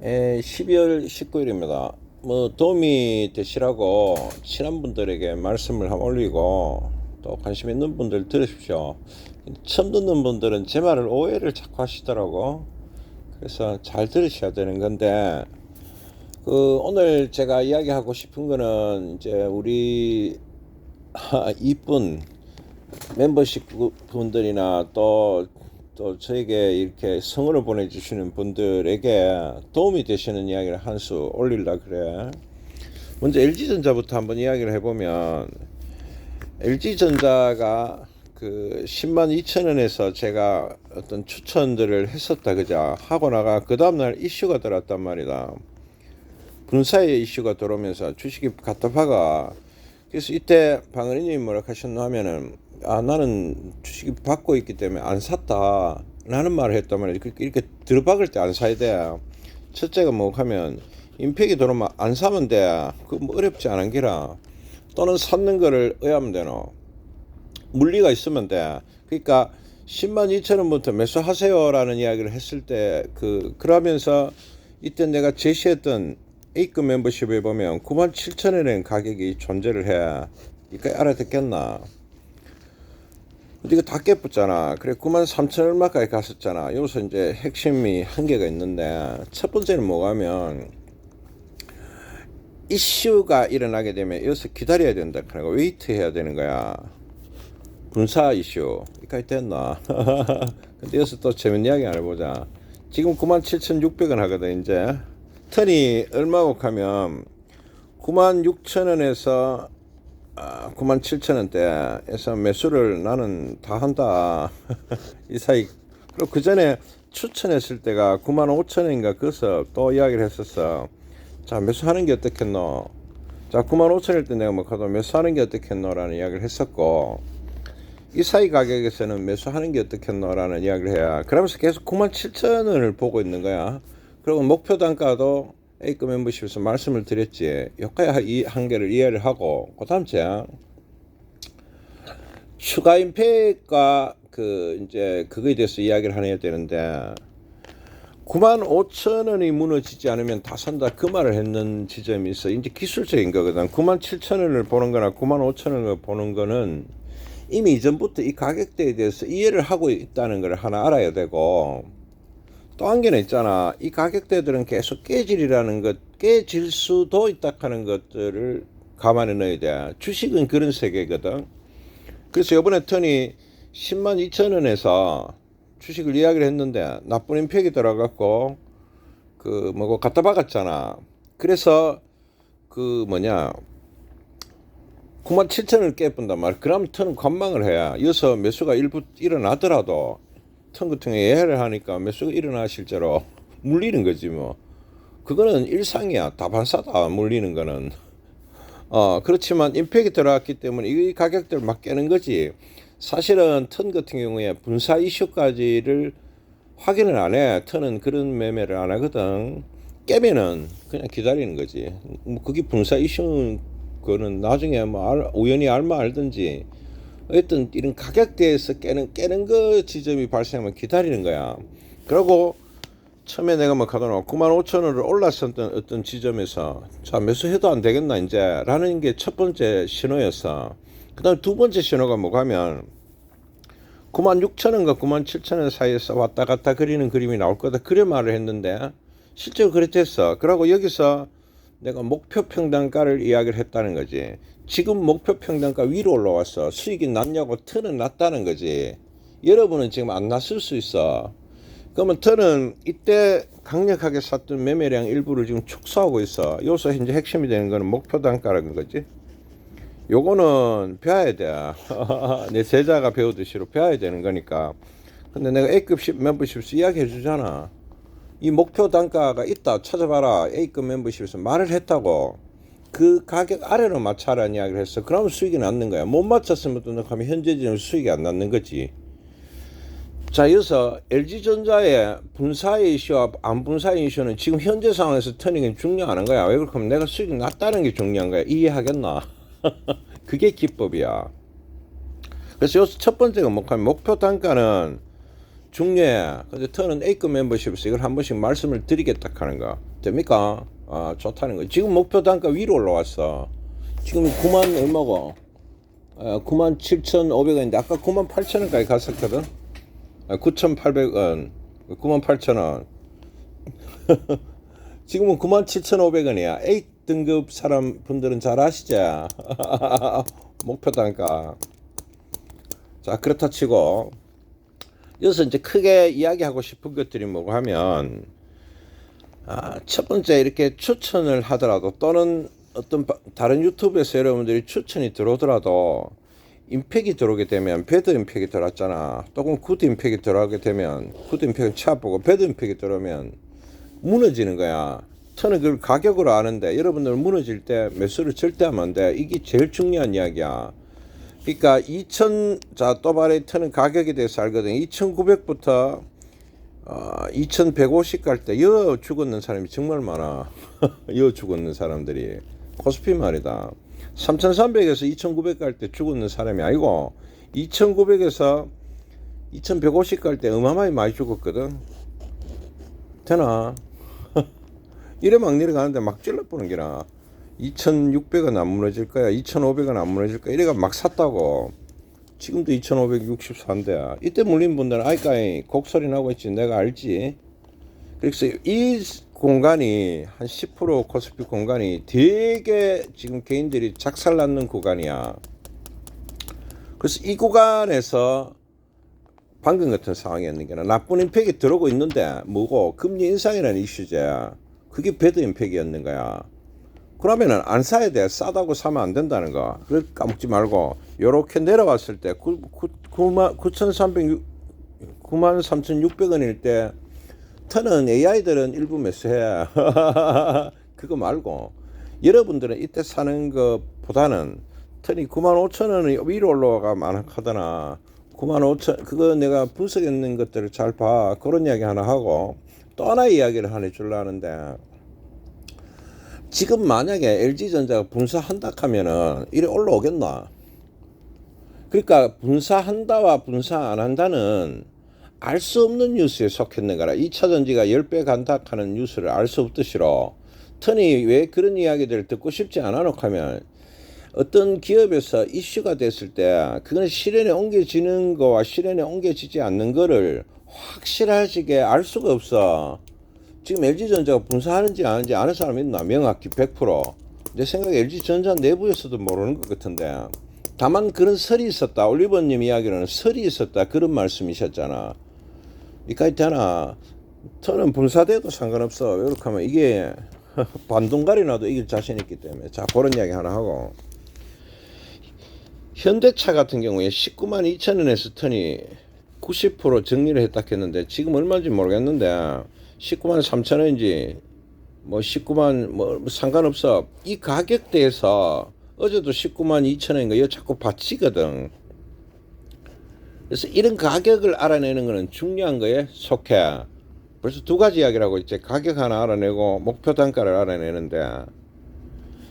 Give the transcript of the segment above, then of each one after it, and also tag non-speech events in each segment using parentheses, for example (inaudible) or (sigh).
에, 12월 19일입니다. 뭐 도움이 되시라고 친한 분들에게 말씀을 한번 올리고 또 관심 있는 분들 들으십시오. 처음 듣는 분들은 제 말을 오해를 자꾸 하시더라고. 그래서 잘 들으셔야 되는 건데 그 오늘 제가 이야기하고 싶은 거는 이제 우리 (laughs) 이쁜 멤버십 분들이나 또, 또 저에게 이렇게 성원을 보내주시는 분들에게 도움이 되시는 이야기를 한 수 올리려 그래. 먼저 LG전자부터 한번 이야기를 해보면 LG전자가 그 10만 2천 원에서 제가 어떤 추천들을 했었다 그자 하고 나가 그 다음날 이슈가 들어왔단 말이다. 분사의 이슈가 들어오면서 주식이 갖다 박아. 그래서 이때 방은희님이 뭐라 하셨나 하면은 아 나는 주식이 받고 있기 때문에 안 샀다 라는 말을 그렇게 이렇게 들어박을 때 안 사야 돼. 첫째가 뭐 하면 임팩이 들어오면 안 사면 돼. 그거 뭐 어렵지 않은 기라. 또는 샀는 거를 의하면 되노. 물리가 있으면 돼. 그러니까 10만 2천 원부터 매수하세요 라는 이야기를 했을 때 그 그러면서 이때 내가 제시했던 A급 멤버십에 보면 9만 7천 원의 가격이 존재를 해. 이까 알아듣겠나 이거 다 깨붙잖아. 그래 9만 3천 얼마까지 갔었잖아. 여기서 이제 핵심이 한 개가 있는데 첫 번째는 뭐가면 이슈가 일어나게 되면 여기서 기다려야 된다. 그러니까 웨이트 해야 되는 거야. 분사 이슈. 이까지 됐나? (laughs) 근데 여기서 또 재밌는 이야기 하나 해보자. 지금 9만 7,600원 하거든 이제. 턴이 얼마고 하면 9만 6천 원에서 아, 9만 7천 원대에서 매수를 나는 다 한다. (laughs) 이 사이. 그리고 그 전에 추천했을 때가 9만 5천 원인가 그래서 또 이야기를 했었어. 자, 매수하는 게 어떻겠노? 자, 9만 5천 원일 때 내가 뭐 가도 매수하는 게 어떻겠노 라는 이야기를 했었고, 이 사이 가격에서는 매수하는 게 어떻겠노 라는 이야기를 해야. 그러면서 계속 9만 7천 원을 보고 있는 거야. 그리고 목표 단가도 A급 멤버십에서 말씀을 드렸지. 여기까지 이 한계를 이해를 하고, 그 다음 째 추가 임팩과 그 이제 그거에 대해서 이야기를 하야 되는데 9만 5천 원이 무너지지 않으면 다 산다 그 말을 했는 지점이 있어. 이제 기술적인 거거든. 9만 7천 원을 보는 거나 9만 5천 원을 보는 거는 이미 이전부터 이 가격대에 대해서 이해를 하고 있다는 걸 하나 알아야 되고 또 한 개는 있잖아. 이 가격대들은 계속 깨질이라는 것, 깨질 수도 있다 하는 것들을 감안해 넣어야 돼. 주식은 그런 세계거든. 그래서 이번에 턴이 10만 2천 원에서 주식을 이야기를 했는데 나쁜 임팩이 들어갔고 그 뭐고 갖다 박았잖아. 그래서 그 뭐냐 9만 7천을 깨뿐단 말. 그럼 턴은 관망을 해야 이어서 매수가 일부 일어나더라도 턴 같은 경우에 예해를 하니까 매수가 일어나 실제로 물리는 거지 뭐. 그거는 일상이야. 다반사다 물리는 거는. 어 그렇지만 임팩이 들어왔기 때문에 이 가격대를 막 깨는 거지. 사실은 턴 같은 경우에 분사 이슈까지를 확인을 안 해. 턴은 그런 매매를 안 하거든. 깨면은 그냥 기다리는 거지. 뭐 그게 분사 이슈 그거는 나중에 뭐 알, 우연히 알면 알든지 어떤 이런 가격대에서 깨는 깨는 거 지점이 발생하면 기다리는 거야. 그리고 처음에 내가 뭐 가더라 9만 5천 원을 올랐었던 어떤 지점에서 자 매수해도 안 되겠나 이제 라는 게 첫 번째 신호였어. 그다음 두 번째 신호가 뭐가면 9만 6천 원과 9만 7천 원 사이에서 왔다 갔다 그리는 그림이 나올 거다 그래 말을 했는데 실제로 그랬댔어. 그러고 여기서 내가 목표 평단가를 이야기를 했다는 거지. 지금 목표 평단가 위로 올라왔어. 수익이 낮냐고 턴은 낮다는 거지. 여러분은 지금 안 났을 수 있어. 그러면 턴은 이때 강력하게 샀던 매매량 일부를 지금 축소하고 있어. 여기서 현재 핵심이 되는 거는 목표 단가라는 거지. 요거는 배워야 돼. (laughs) 내 제자가 배우듯이로 배워야 되는 거니까. 근데 내가 A급 멤버십에서 이야기해 주잖아. 이 목표 단가가 있다 찾아봐라 A급 멤버십에서 말을 했다고 그 가격 아래로 맞춰라는 이야기를 했어. 그러면 수익이 났는 거야. 못 맞췄으면 또 하면 현재 지금 수익이 안 났는 거지. 자 여기서 LG전자의 분사의 이슈와 안 분사의 이슈는 지금 현재 상황에서 터닝이 중요한 거야. 왜 그렇게 내가 수익이 났다는 게 중요한 거야. 이해하겠나? (laughs) 그게 기법이야. 그래서 여기서 첫 번째가 뭐냐면 목표 단가는 중요해. 근데 터는 A급 멤버십에서 이걸 한 번씩 말씀을 드리겠다 하는 거. 됩니까? 아, 좋다는 거. 지금 목표 단가 위로 올라왔어. 지금 9만 얼마고? 아, 9만 7,500원인데 아까 9만 8천원까지 갔었거든. 아, 9,800원, 9만 8천원. 지금은 9만 7,500원이야. A 등급 사람 분들은 잘 아시죠? (laughs) 목표 단가. 자, 그렇다 치고 여기서 이제 크게 이야기하고 싶은 것들이 뭐고 하면 아, 첫 번째 이렇게 추천을 하더라도 또는 어떤 바- 다른 유튜브에서 여러분들이 추천이 들어오더라도 임팩이 들어오게 되면 배드 임팩이 들어왔잖아. 또는 굿 임팩이 들어오게 되면 굿 임팩은 차보고 배드 임팩이 들어오면 무너지는 거야. 저는 그걸 가격으로 아는데 여러분들 무너질 때 매수를 절대 하면 안 돼. 이게 제일 중요한 이야기야. 그러니까 2000, 자, 또바레이트는 가격에 대해서 알거든. 2900부터 어, 2150 갈 때 여 죽었는 사람이 정말 많아. (laughs) 여 죽었는 사람들이. 코스피 말이다. 3300에서 2900 갈 때 죽었는 사람이 아니고 2900에서 2150 갈 때 어마어마하게 많이 죽었거든. 되나? (laughs) 이래 막 내려가는데 막 찔러보는 게나 2600원 안 무너질 거야. 2500원 안 무너질 거야. 이래가 막 샀다고. 지금도 2564인데. 이때 물린 분들은 아이까이 곡소리 나고 있지. 내가 알지. 그래서 이 공간이 한 10% 코스피 공간이 되게 지금 개인들이 작살났는 구간이야. 그래서 이 구간에서 방금 같은 상황이었는 게 나쁜 임팩이 들어오고 있는데 뭐고? 금리 인상이라는 이슈제 그게 배드 임팩이었는 거야 그러면은 안 사야 돼 싸다고 사면 안 된다는 거. 그걸 까먹지 말고 요렇게 내려왔을 때 9, 9만 9,300 9만 3,600원일 때 터는 AI들은 일부 매수해. (laughs) 그거 말고. 여러분들은 이때 사는 것보다는 턴이 9만 5천 원이 위로 올라가 9만 5천 그거 내가 분석했는 것들을 잘 봐. 그런 이야기 하나 하고 또 하나 이야기를 하나 해줄라 하는데 지금 만약에 LG전자가 분사한다 하면은 이래 올라오겠나 그러니까 분사한다와 분사 안 한다는 알 수 없는 뉴스에 속했는 거라 2차 전지가 10배 간다 하는 뉴스를 알 수 없듯이로 턴이 왜 그런 이야기들을 듣고 싶지 않아 놓고 하면 어떤 기업에서 이슈가 됐을 때 그거는 실현에 옮겨지는 거와 실현에 옮겨지지 않는 거를 확실하게 알 수가 없어. 지금 LG전자가 분사하는지 안 하는지 아는 사람 있나? 명확히 100%내 생각에 LG전자 내부에서도 모르는 것 같은데 다만 그런 설이 있었다. 올리버님 이야기로는 설이 있었다. 그런 말씀이셨잖아. 이까지 되나? 저는 분사돼도 상관없어. 이렇게 하면 이게 (laughs) 반동갈이 나도 이길 자신 있기 때문에 자 그런 이야기 하나 하고 현대차 같은 경우에 19만 2천 원에서 턴이 90% 정리를 했다 했는데 지금 얼마인지 모르겠는데 19만 3천 원인지 뭐 19만 뭐 상관없어. 이 가격대에서 어제도 19만 2천 원인가 이거 자꾸 받치거든. 그래서 이런 가격을 알아내는 거는 중요한 거에 속해. 벌써 두 가지 이야기를 하고 있지 가격 하나 알아내고 목표 단가를 알아내는데.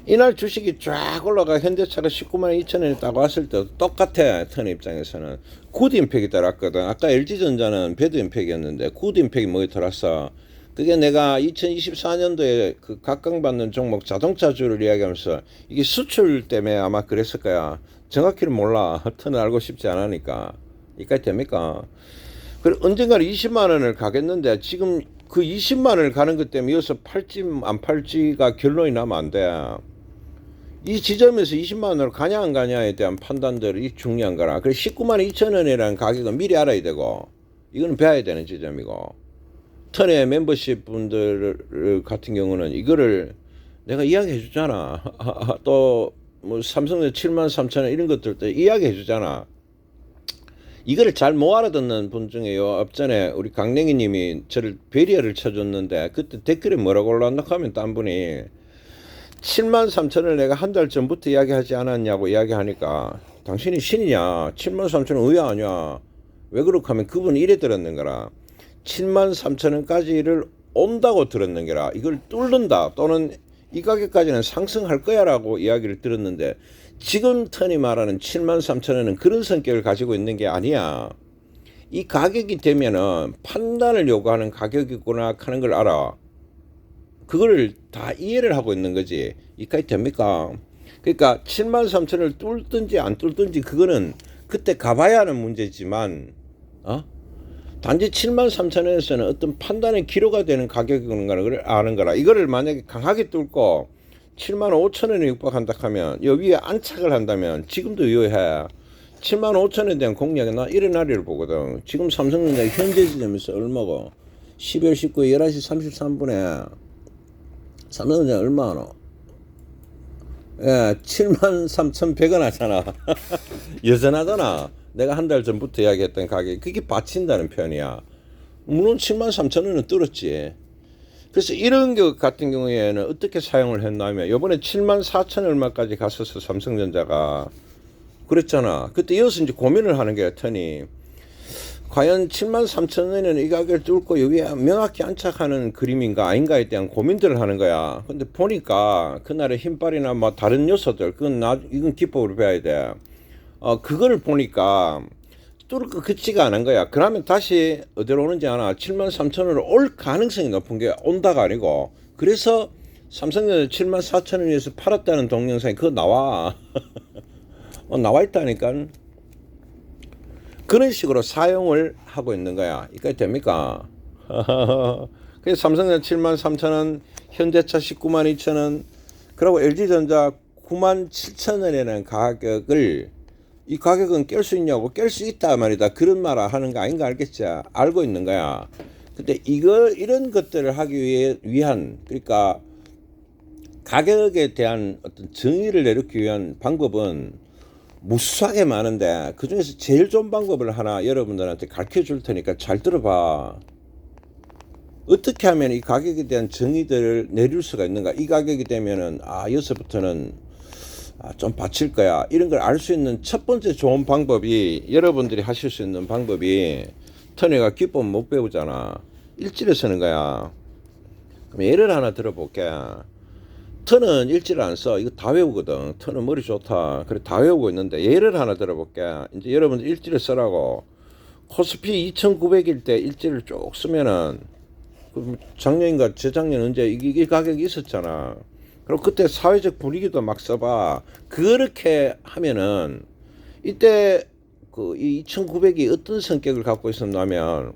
이날 주식이 쫙 올라가 현대차가 19만 2천 원에 딱 왔을 때도 똑같아 턴 입장에서는. 굿 임팩이 들어왔거든. 아까 LG전자는 배드 임팩이었는데 굿 임팩이 뭐에 들어왔어 그게 내가 2024년도에 그 각광받는 종목 자동차주를 이야기하면서 이게 수출 때문에 아마 그랬을 거야. 정확히는 몰라. (laughs) 턴을 알고 싶지 않으니까. 이까지 됩니까? 그 언젠가 20만 원을 가겠는데 지금 그 20만 원을 가는 것 때문에 여기서 팔지 안 팔지가 결론이 나면 안 돼. 이 지점에서 20만 원으로 가냐 안 가냐에 대한 판단들이 중요한 거라. 그래서 19만 2천 원이라는 가격은 미리 알아야 되고 이거는 배워야 되는 지점이고 턴의 멤버십 분들 같은 경우는 이거를 내가 이야기해 주잖아. (laughs) 또 뭐 삼성의 7만 3천 원 이런 것들도 이야기해 주잖아. 이거를 잘 못 알아듣는 분 중에요. 앞전에 우리 강냉이 님이 저를 배리어를 쳐줬는데 그때 댓글에 뭐라고 올라왔나 하면 딴 분이 7만 3천을 내가 한 달 전부터 이야기하지 않았냐고 이야기하니까 당신이 신이냐 7만 3천은 의아 아니야 왜 그렇게 하면 그분이 이래 들었는 거라 7만 3천 원까지를 온다고 들었는 거라 이걸 뚫는다 또는 이 가격까지는 상승할 거야라고 이야기를 들었는데 지금 턴이 말하는 7만 3천 원은 그런 성격을 가지고 있는 게 아니야. 이 가격이 되면은 판단을 요구하는 가격이구나 하는 걸 알아. 그거를 다 이해를 하고 있는 거지. 이까지 됩니까? 그러니까 7만 3천을 뚫든지 안 뚫든지 그거는 그때 가봐야 하는 문제지만 어? 단지 7만 3천 원에서는 어떤 판단의 기로가 되는 가격인 거를 아는 거라. 이거를 만약에 강하게 뚫고 7만 5천 원에 육박한다 하면 여기에 안착을 한다면 지금도 유효해. 7만 5천 원에 대한 공략이 나 날이를 보거든. 지금 삼성전자 현재 지점에서 얼마고? 12월 19일 11시 33분에 삼성전자 얼마 하노? 예, 7만 3,100원 하잖아. 여전하잖아. 내가 한 달 전부터 이야기했던 가격. 그게 받친다는 표현이야. 물론 7만 3천 원은 뚫었지. 그래서 이런 것 같은 경우에는 어떻게 사용을 했냐면 요번에 7만 4천 얼마까지 갔었어 삼성전자가 그랬잖아. 그때 이어서 이제 고민을 하는 게 터니 과연 7만 3천 원에는 이 가격을 뚫고 여기에 명확히 안착하는 그림인가 아닌가에 대한 고민들을 하는 거야. 근데 보니까 그날의 힘빨이나 뭐 다른 요소들 그건 나 이건 기법으로 배워야 돼. 어 그거를 보니까 거 그치가 않은 거야. 그러면 다시 어디로 오는지 아나 7만 3천 원으로 올 가능성이 높은 게 온다가 아니고 그래서 삼성전자 7만 4천 원에서 팔았다는 동영상이 그거 나와. (laughs) 어, 나와 있다니까. 그런 식으로 사용을 하고 있는 거야. 이까지 됩니까? (laughs) 그래서 삼성전자 7만 3천 원, 현대차 19만 2천 원, 그리고 LG전자 9만 7천 원이라는 가격을 이 가격은 깰 수 있냐고 깰 수 있다 말이다. 그런 말 하는 거 아닌가 알겠지? 알고 있는 거야. 근데 이거 이런 것들을 하기 위해 위한 그러니까 가격에 대한 어떤 정의를 내놓기 위한 방법은 무수하게 많은데 그 중에서 제일 좋은 방법을 하나 여러분들한테 가르쳐 줄 테니까 잘 들어봐. 어떻게 하면 이 가격에 대한 정의들을 내릴 수가 있는가? 이 가격이 되면은 아 여기서부터는 아, 좀 받칠 거야. 이런 걸 알 수 있는 첫 번째 좋은 방법이 여러분들이 하실 수 있는 방법이 터네가 기법 못 배우잖아. 일지를 쓰는 거야. 그럼 예를 하나 들어볼게. 터는 일지를 안 써. 이거 다 외우거든. 터는 머리 좋다. 그래 다 외우고 있는데 예를 하나 들어볼게. 이제 여러분들 일지를 쓰라고. 코스피 2,900일 때 일지를 쭉 쓰면은 그 작년인가 재작년 언제 이, 이 가격이 있었잖아. 그리고 그때 사회적 분위기도 막 써봐. 그렇게 하면은 이때 그 이 2,900이 어떤 성격을 갖고 있었냐면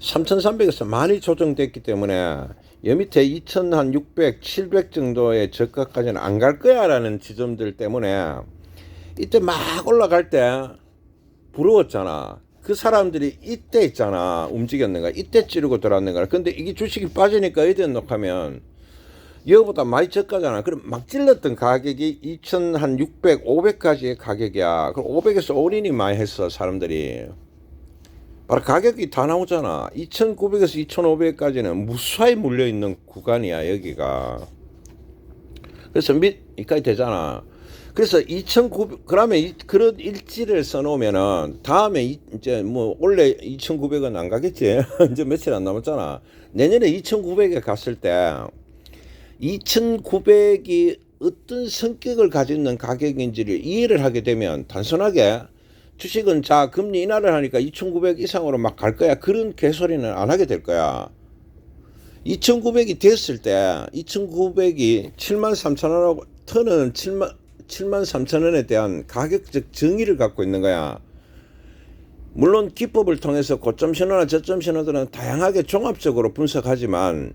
3,300에서 많이 조정됐기 때문에 여 밑에 2,600, 700 정도의 저가까지는 안 갈 거야라는 지점들 때문에 이때 막 올라갈 때 부러웠잖아. 그 사람들이 이때 있잖아 움직였는가 이때 찌르고 들어왔는가 근데 이게 주식이 빠지니까 어디에 녹하면 이거보다 많이 저가잖아. 그럼 막 찔렀던 가격이 2,600, 500까지의 가격이야. 그럼 500에서 올인이 많이 했어, 사람들이. 바로 가격이 다 나오잖아. 2,900에서 2,500까지는 무수히 물려있는 구간이야, 여기가. 그래서 밑, 이까지 되잖아. 그래서 2,900, 그러면 이, 그런 일지를 써놓으면은 다음에 이, 이제 뭐 원래 2,900은 안 가겠지. (laughs) 이제 며칠 안 남았잖아. 내년에 2,900에 갔을 때 2,900이 어떤 성격을 가지고 있는 가격인지를 이해를 하게 되면 단순하게 주식은 자 금리 인하를 하니까 2,900 이상으로 막 갈 거야 그런 개소리는 안 하게 될 거야. 2,900이 됐을 때 2,900이 7만 3천 원하고 터는 7만 7만 3천 원에 대한 가격적 정의를 갖고 있는 거야. 물론 기법을 통해서 고점 신호나 저점 신호들은 다양하게 종합적으로 분석하지만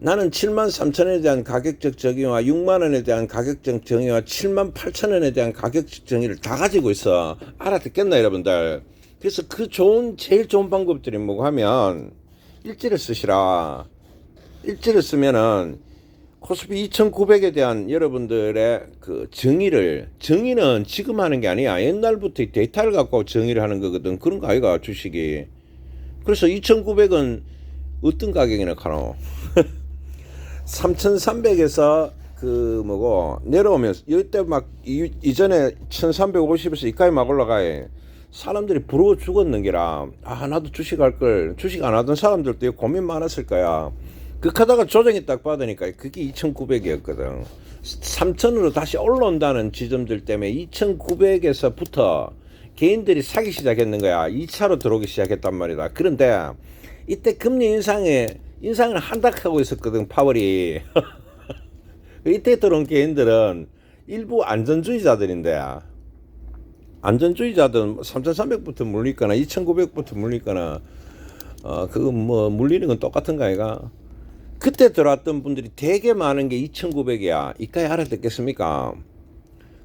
나는 7만 3천 원에 대한 가격적 정의와 6만 원에 대한 가격적 정의와 7만 8천 원에 대한 가격적 정의를 다 가지고 있어. 알아듣겠나 여러분들? 그래서 그 좋은 제일 좋은 방법들이 뭐고 하면 일지를 쓰시라. 일지를 쓰면은 코스피 2,900에 대한 여러분들의 그 정의를 정의는 지금 하는 게 아니야. 옛날부터 이 데이터를 갖고 정의를 하는 거거든. 그런 거 아이가 주식이. 그래서 2,900은 어떤 가격이나 카노? 3,300에서 그 뭐고 내려오면서 이때 막 이, 이전에 1,350에서 이까지 막 올라가요. 사람들이 부러워 죽었는 게라 아 나도 주식 할 걸 주식 안 하던 사람들도 고민 많았을 거야. 극하다가 조정이 딱 받으니까 그게 2,900이었거든. 3,000으로 다시 올라온다는 지점들 때문에 2,900에서부터 개인들이 사기 시작했는 거야. 2차로 들어오기 시작했단 말이다. 그런데 이때 금리 인상에 인상을 한닥하고 있었거든 파월이. (laughs) 이때 들어온 개인들은 일부 안전주의자들인데 안전주의자들은 3,300부터 물리거나 2,900부터 물리거나 어 그거 뭐 물리는 건 똑같은 거 아이가? 그때 들어왔던 분들이 되게 많은 게 2,900이야. 이까지 알아듣겠습니까?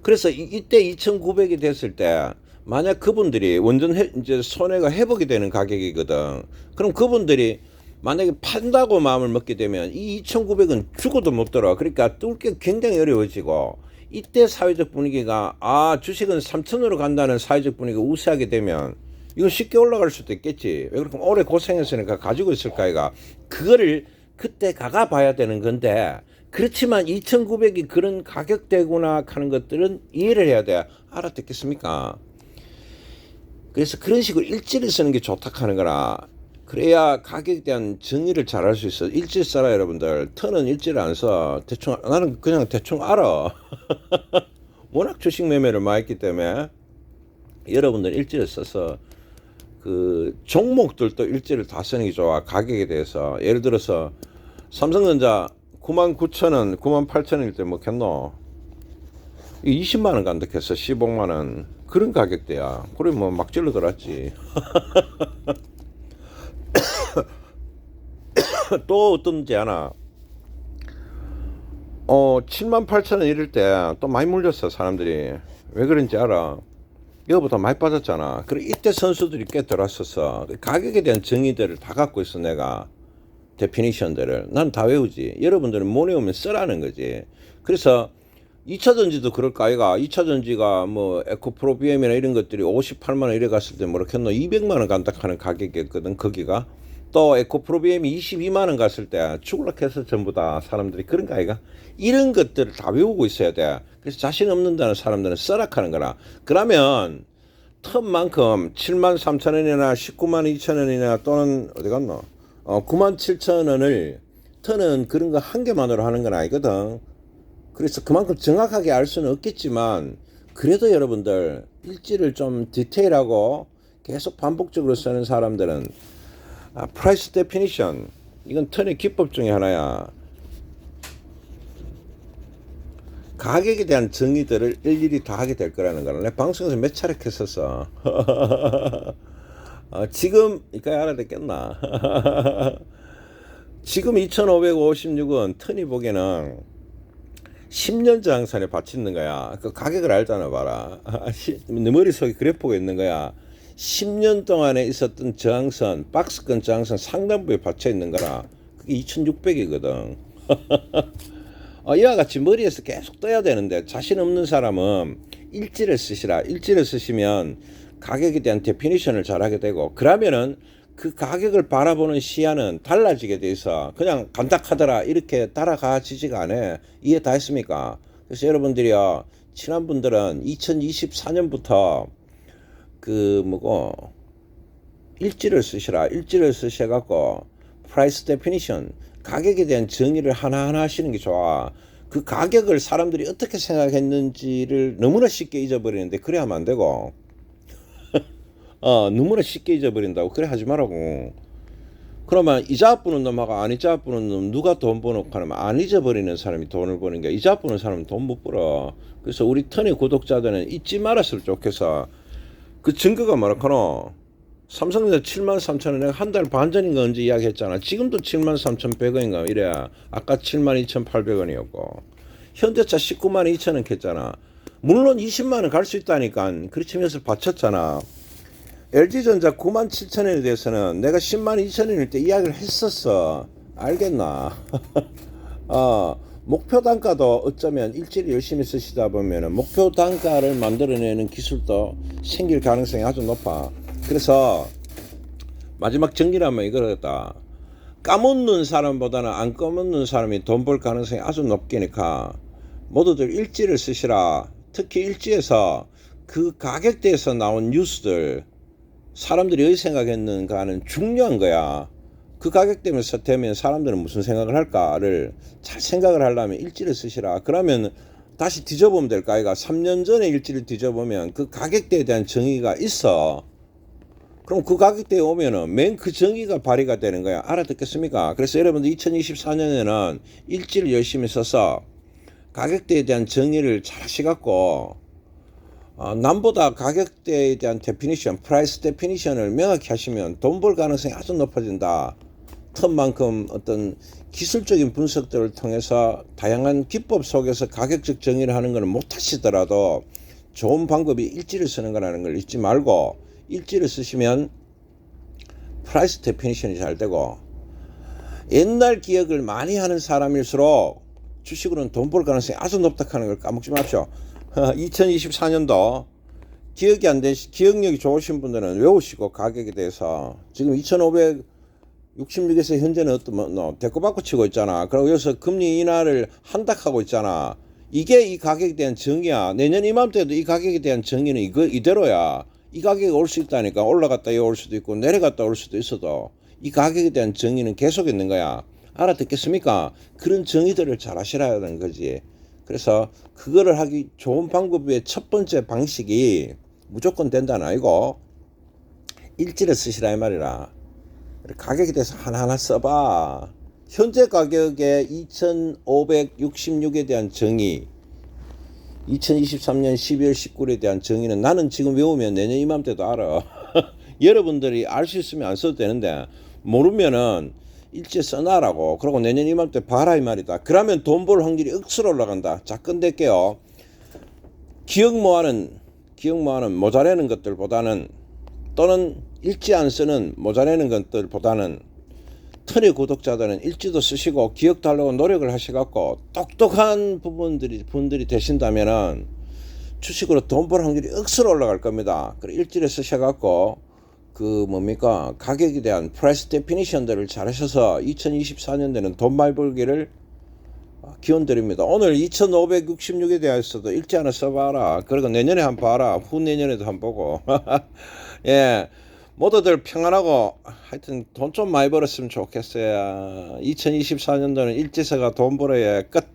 그래서 이, 이때 2,900이 됐을 때 만약 그분들이 완전 해, 이제 손해가 회복이 되는 가격이거든. 그럼 그분들이 만약에 판다고 마음을 먹게 되면 이 2,900은 죽어도 못 들어. 그러니까 뚫기 굉장히 어려워지고 이때 사회적 분위기가 아 주식은 3천으로 간다는 사회적 분위기가 우세하게 되면 이건 쉽게 올라갈 수도 있겠지. 왜 그렇게 오래 고생했으니까 가지고 있을까 이가 그거를 그때 가가 봐야 되는 건데 그렇지만 2,900이 그런 가격대구나 하는 것들은 이해를 해야 돼. 알아듣겠습니까? 그래서 그런 식으로 일지를 쓰는 게 좋다 하는 거라. 그래야 가격에 대한 정의를 잘 할 수 있어. 일지 써라 여러분들. 턴은 일지를 안 써. 대충 나는 그냥 대충 알아. (laughs) 워낙 주식 매매를 많이 했기 때문에 여러분들 일지를 써서 그 종목들도 일지를 다 쓰는 게 좋아. 가격에 대해서. 예를 들어서 삼성전자 9만 9천 원, 9만 8천 원일 때 먹겠노? 20만 원 했어. 15만 원. 그런 가격대야. 그래 뭐 막 질러 들었지. (coughs) 또 어떤지 아나? 어, 7만 8천 원 이럴 때 또 많이 물렸어, 사람들이. 왜 그런지 알아? 이거보다 많이 빠졌잖아. 그래, 이때 선수들이 꽤 들어왔었어. 가격에 대한 정의들을 다 갖고 있어, 내가. 데피니션들을. 난 다 외우지. 여러분들은 못 외우면 쓰라는 거지. 그래서 2차 전지도 그럴까, 아이가? 2차 전지가 뭐, 에코프로 BM이나 이런 것들이 58만 원 이래 갔을 때 뭐라 했노? 200만 원 간다 하는 가격이었거든, 거기가. 또 에코프로 BM이 22만 원 갔을 때 죽을라 해서 전부 다 사람들이 그런가, 아이가? 이런 것들을 다 외우고 있어야 돼. 그래서 자신 없는다는 사람들은 써락하는 거라. 그러면, 텀만큼 7만 3천 원이나 19만 2천 원이나 또는 어디 갔노? 어, 9만 7천 원을 터는 그런 거 한 개만으로 하는 건 아니거든. 그래서 그만큼 정확하게 알 수는 없겠지만 그래도 여러분들 일지를 좀 디테일하고 계속 반복적으로 쓰는 사람들은 아, 프라이스 데피니션 이건 턴의 기법 중에 하나야. 가격에 대한 정의들을 일일이 다 하게 될 거라는 거는 내 방송에서 몇 차례 했었어. 어, (laughs) 지금 이까지 알아듣겠나? (laughs) 지금 2,556원 턴이 보기에는 10년 장산에 받치는 거야. 그 가격을 알잖아, 봐라. (laughs) 내 머릿속에 그래프가 있는 거야. 10년 동안에 있었던 저항선, 박스권 저항선 상단부에 받쳐 있는 거라. 그게 2,600이거든. (laughs) 어, 이와 같이 머리에서 계속 떠야 되는데 자신 없는 사람은 일지를 쓰시라. 일지를 쓰시면 가격에 대한 데피니션을 잘하게 되고 그러면은 그 가격을 바라보는 시야는 달라지게 돼 있어. 그냥 간닥하더라 이렇게 따라가지지가 않아. 이해 다 했습니까? 그래서 여러분들이요 친한 분들은 2024년부터 그 뭐고 일지를 쓰시라. 일지를 쓰셔갖고 프라이스 데피니션 가격에 대한 정의를 하나하나 하시는 게 좋아. 그 가격을 사람들이 어떻게 생각했는지를 너무나 쉽게 잊어버리는데 그래 하면 안 되고 어, 너무나 쉽게 잊어버린다고 그래 하지 말라고. 그러면 이자 부는 놈하고 안 이자 부는 놈 누가 돈 버놓고 하면 안 잊어버리는 사람이 돈을 버는 게 이자 부는 사람은 돈 못 벌어. 그래서 우리 턴의 구독자들은 잊지 말았으면 좋겠어. 그 증거가 뭐라카노? 삼성전자 7만 3천 원 내가 한달 반 전인가 언제 이야기했잖아. 지금도 7만 3천 100원인가 이래 아까 7만 2천 8백원이었고. 현대차 19만 2천 원 했잖아. 물론 20만 원 갈 수 있다니까 그렇지면서 받쳤잖아 LG전자 9만 7천 원에 대해서는 내가 10만 2천 원일 때 이야기를 했었어. 알겠나? (laughs) 어, 목표 단가도 어쩌면 일지를 열심히 쓰시다 보면은 목표 단가를 만들어내는 기술도 생길 가능성이 아주 높아. 그래서 마지막 정리를 하면 이거다. 까먹는 사람보다는 안 까먹는 사람이 돈 벌 가능성이 아주 높게니까 모두들 일지를 쓰시라. 특히 일지에서 그 가격대에서 나온 뉴스들 사람들이 어디 생각했는가는 중요한 거야. 그 가격 때문에 되면 사람들은 무슨 생각을 할까를 잘 생각을 하려면 일지를 쓰시라. 그러면 다시 뒤져보면 될까? 아이가 3년 전에 일지를 뒤져보면 그 가격대에 대한 정의가 있어. 그럼 그 가격대에 오면은 맨 그 정의가 발휘가 되는 거야. 알아듣겠습니까? 그래서 여러분들 2024년에는 일지를 열심히 써서 가격대에 대한 정의를 잘 하시갖고 어, 남보다 가격대에 대한 데피니션, 프라이스 데피니션을 명확히 하시면 돈 벌 가능성이 아주 높아진다. 턴만큼 어떤 기술적인 분석들을 통해서 다양한 기법 속에서 가격적 정의를 하는 것을 못 하시더라도 좋은 방법이 일지를 쓰는 거라는 걸 잊지 말고 일지를 쓰시면 프라이스 데피니션이 잘 되고 옛날 기억을 많이 하는 사람일수록 주식으로는 돈 벌 가능성이 아주 높다 하는 걸 까먹지 마십시오. (laughs) 2024년도 기억이 안 되시, 기억력이 좋으신 분들은 외우시고 가격에 대해서 지금 2,566에서 현재는 어떤 뭐, 너 대꾸받고 치고 있잖아. 그리고 여기서 금리 인하를 한다 하고 있잖아. 이게 이 가격에 대한 정의야. 내년 이맘때도 이 가격에 대한 정의는 이거 이대로야. 이 가격이 올 수 있다니까 올라갔다 올 수도 있고 내려갔다 올 수도 있어도 이 가격에 대한 정의는 계속 있는 거야. 알아듣겠습니까? 그런 정의들을 잘 하시라야 하는 거지. 그래서 그거를 하기 좋은 방법의 첫 번째 방식이 무조건 된다는 아니고 일지를 쓰시라 이 말이라. 가격에 대해서 하나하나 써봐. 현재 가격의 2,566에 대한 정의, 2023년 12월 19일에 대한 정의는 나는 지금 외우면 내년 이맘때도 알아. (laughs) 여러분들이 알 수 있으면 안 써도 되는데 모르면은 일제 써놔라고. 그러고 내년 이맘때 봐라 이 말이다. 그러면 돈 벌 확률이 억수로 올라간다. 자, 끝낼게요. 기억 모아는 기억 모아는 모자라는 것들보다는 또는 읽지 안 쓰는 모자라는 것들보다는 털의 구독자들은 일지도 쓰시고 기억도 하려고 노력을 하시갖고 똑똑한 부분들이 분들이 되신다면은 주식으로 돈 벌 확률이 억수로 올라갈 겁니다. 그래 일지를 쓰셔갖고 그 뭡니까 가격에 대한 프라이스 데피니션들을 잘 하셔서 2024년에는 돈 많이 벌기를 기원 드립니다. 오늘 2,566에 대해서도 일지 하나 써봐라. 그리고 내년에 한 번 봐라. 후 내년에도 한 번 보고. (laughs) 예. 모두들 평안하고 하여튼 돈 좀 많이 벌었으면 좋겠어요. 2024년도는 일지서가 돈 벌어야 끝.